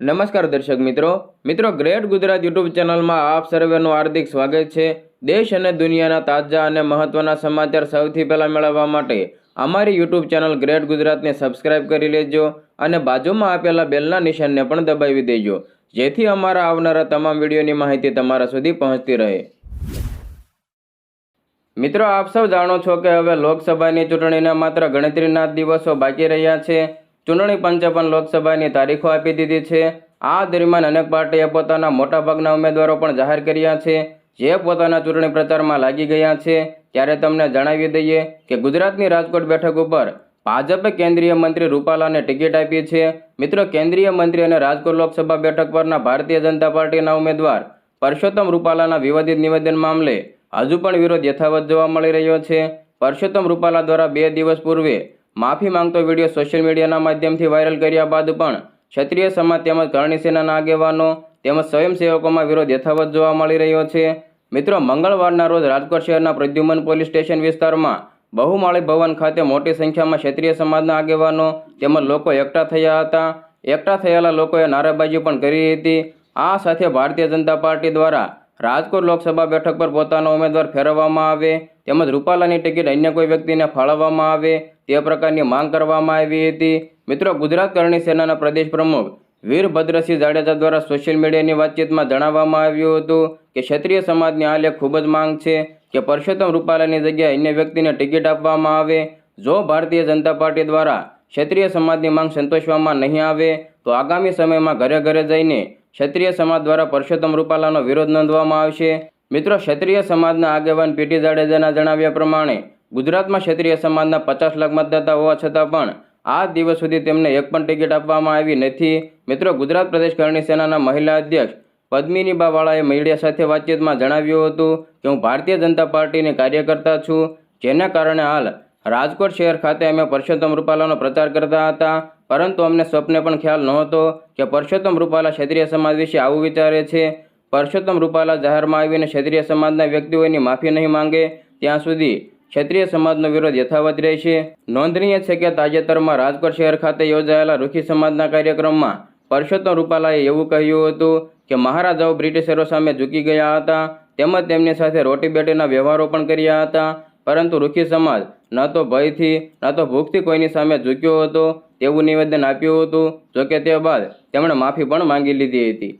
નમસ્કાર દર્શક મિત્રો. મિત્રો, ગ્રેટ ગુજરાત યુટ્યુબ ચેનલમાં આપ સર્વેનું હાર્દિક સ્વાગત છે. દેશ અને દુનિયાના તાજા અને મહત્વના સમાચાર સૌથી પહેલાં મેળવવા માટે અમારી યુટ્યુબ ચેનલ ગ્રેટ ગુજરાતને સબસ્ક્રાઇબ કરી લેજો અને બાજુમાં આપેલા બેલના નિશાનને પણ દબાવી દેજો. જેથી અમારા આવનારા તમામ વિડીયોની માહિતી તમારા સુધી પહોંચતી રહે. મિત્રો, આપ સૌ જાણો છો કે હવે લોકસભાની ચૂંટણીના માત્ર ગણતરીના દિવસો બાકી રહ્યા છે. ચૂંટણી પંચે પણ લોકસભાની તારીખો આપી દીધી છે. આ દરમિયાન અનેક પાર્ટીએ પોતાના મોટાભાગના ઉમેદવારો પણ જાહેર કર્યા છે. જે પોતાના ચૂંટણી પ્રચારમાં લાગી ગયા છે. ત્યારે તમને જણાવી દઈએ કે ગુજરાતની રાજકોટ બેઠક ઉપર ભાજપે કેન્દ્રીય મંત્રી રૂપાલાને ટિકિટ આપી છે. મિત્રો, કેન્દ્રીય મંત્રી અને રાજકોટ લોકસભા બેઠક પરના ભારતીય જનતા પાર્ટીના ઉમેદવાર પરસોત્તમ રૂપાલાના વિવાદિત નિવેદન મામલે હજુ પણ વિરોધ યથાવત જોવા મળી રહ્યો છે. પરસોત્તમ રૂપાલા દ્વારા બે દિવસ પૂર્વે માફી માંગતો વીડિયો સોશિયલ મીડિયાના માધ્યમથી વાયરલ કર્યા બાદ પણ ક્ષત્રિય સમાજ તેમજ કરણી સેનાના આગેવાનો તેમજ સ્વયંસેવકોમાં વિરોધ યથાવત જોવા મળી રહ્યો છે. મિત્રો, મંગળવારના રોજ રાજકોટ શહેરના પ્રદ્યુમન પોલીસ સ્ટેશન વિસ્તારમાં બહુમાળી ભવન ખાતે મોટી સંખ્યામાં ક્ષત્રિય સમાજના આગેવાનો તેમજ લોકો એકઠા થયા હતા. એકઠા થયેલા લોકોએ નારાબાજી પણ કરી હતી. આ સાથે ભારતીય જનતા પાર્ટી દ્વારા રાજકોટ લોકસભા બેઠક પર પોતાનો ઉમેદવાર ફેરવવામાં આવે તેમજ રૂપાલાની ટિકિટ અન્ય કોઈ વ્યક્તિને ફાળવવામાં આવે તે પ્રકારની માંગ કરવામાં આવી હતી. મિત્રો, ગુજરાત કરણી સેનાના પ્રદેશ પ્રમુખ વીરભદ્રસિંહ જાડેજા દ્વારા સોશિયલ મીડિયાની વાતચીતમાં જણાવવામાં આવ્યું હતું કે ક્ષત્રિય સમાજની આ લેખ ખૂબ જ માંગ છે કે પરસોત્તમ રૂપાલાની જગ્યાએ અન્ય વ્યક્તિને ટિકિટ આપવામાં આવે. જો ભારતીય જનતા પાર્ટી દ્વારા ક્ષત્રિય સમાજની માંગ સંતોષવામાં નહીં આવે, તો આગામી સમયમાં ઘરે ઘરે જઈને ક્ષત્રિય સમાજ દ્વારા પરસોત્તમ રૂપાલાનો વિરોધ નોંધવામાં આવશે. મિત્રો, ક્ષત્રિય સમાજના આગેવાન પીટી જાડેજાના જણાવ્યા પ્રમાણે, ગુજરાતમાં ક્ષત્રિય સમાજના પચાસ લાખ મતદાતા હોવા છતાં પણ આ દિવસ સુધી તેમને એક પણ ટિકિટ આપવામાં આવી નથી. મિત્રો, ગુજરાત પ્રદેશ કરણી સેનાના મહિલા અધ્યક્ષ પદ્મિની બાવાળાએ મીડિયા સાથે વાતચીતમાં જણાવ્યું હતું કે, હું ભારતીય જનતા પાર્ટીની કાર્યકર્તા છું. જેના કારણે હાલ રાજકોટ શહેર ખાતે અમે પરસોત્તમ રૂપાલાનો પ્રચાર કરતા હતા. પરંતુ અમને સ્વપ્ને પણ ખ્યાલ નહોતો કે પરસોત્તમ રૂપાલા ક્ષત્રિય સમાજ વિશે આવું વિચારે છે. પરસોત્તમ રૂપાલા જાહેરમાં આવીને ક્ષત્રિય સમાજના વ્યક્તિઓની માફી નહીં માંગે, ત્યાં સુધી ક્ષત્રિય સમાજનો વિરોધ યથાવત રહેશે નોંધનીય છે કે તાજેતરમાં રાજકોટ શહેર ખાતે યોજાયેલા રૂખી સમાજના કાર્યક્રમમાં પરસોત્તમ રૂપાલાએ એવું કહ્યું હતું કે મહારાજાઓ બ્રિટિશરો સામે ઝૂકી ગયા હતા, તેમજ તેમની સાથે રોટી બેટીના વ્યવહારો પણ કર્યા હતા. પરંતુ રૂખી સમાજ ન તો ભયથી, ન તો ભૂખથી કોઈની સામે ઝૂક્યો હતો તેવું નિવેદન આપ્યું હતું, જોકે તે બાદ તેમણે માફી પણ માંગી લીધી હતી.